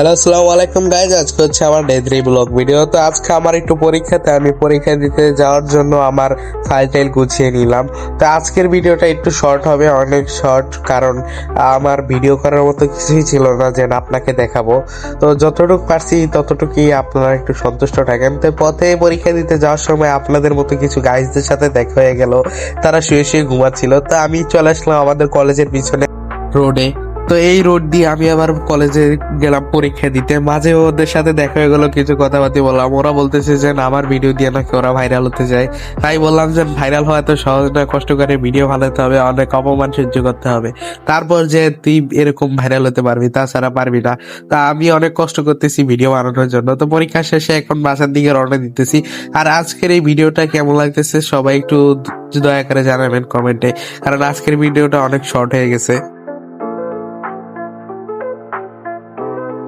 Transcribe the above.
Hello আসসালামু আলাইকুম guys আজকে হচ্ছে আমার ডে থ্রি ব্লগ ভিডিও তো আজকে আমার একটু পরীক্ষাতে আমি পরীক্ষা দিতে যাওয়ার জন্য আমার ফাইল টাইল গুছিয়ে নিলাম। তো আজকের ভিডিওটা একটু শর্ট হবে, অনেক শর্ট কারণ আমার ভিডিও করার মতো কিছুই ছিল না যে আপনাকে দেখাবো। তো যতটুকু পারছি, ততটুকুই আপনারা একটু সন্তুষ্ট থাকেন। তো পথে পরীক্ষা দিতে যাওয়ার সময় আপনাদের মতো কিছু গাইজদের সাথে দেখা হয়ে গেল। তারা শুয়ে শুয়ে ঘুমাচ্ছিল। তো আমি চলে আসলাম আমাদের কলেজের পিছনে রোডে তো এই রোড দিয়ে আমি আবার কলেজে গেলাম পরীক্ষা দিতে। মাঝে ওদের সাথে দেখা হয়ে গেলো, কিছু কথাবার্তা বললাম। ওরা বলতেছে যে আমার ভিডিও দিয়ে নাকি ওরা ভাইরাল হতে যায়। তাই বললাম যে ভাইরাল হওয়া তো সহজ না, কষ্ট করে ভিডিও বানাতে হবে, অনেক অপমান সহ্য করতে হবে। তারপর যে, তুই এরকম ভাইরাল হতে পারবি, তাছাড়া পারবি না। তা আমি অনেক কষ্ট করতেছি ভিডিও বানানোর জন্য। তো পরীক্ষা শেষে এখন বাসার দিকে রওনা দিতেছি। আর আজকের এই ভিডিওটা কেমন লাগতেছে, সবাই একটু দয়া করে জানাবেন কমেন্টে। কারণ আজকের ভিডিওটা অনেক শর্ট হয়ে গেছে।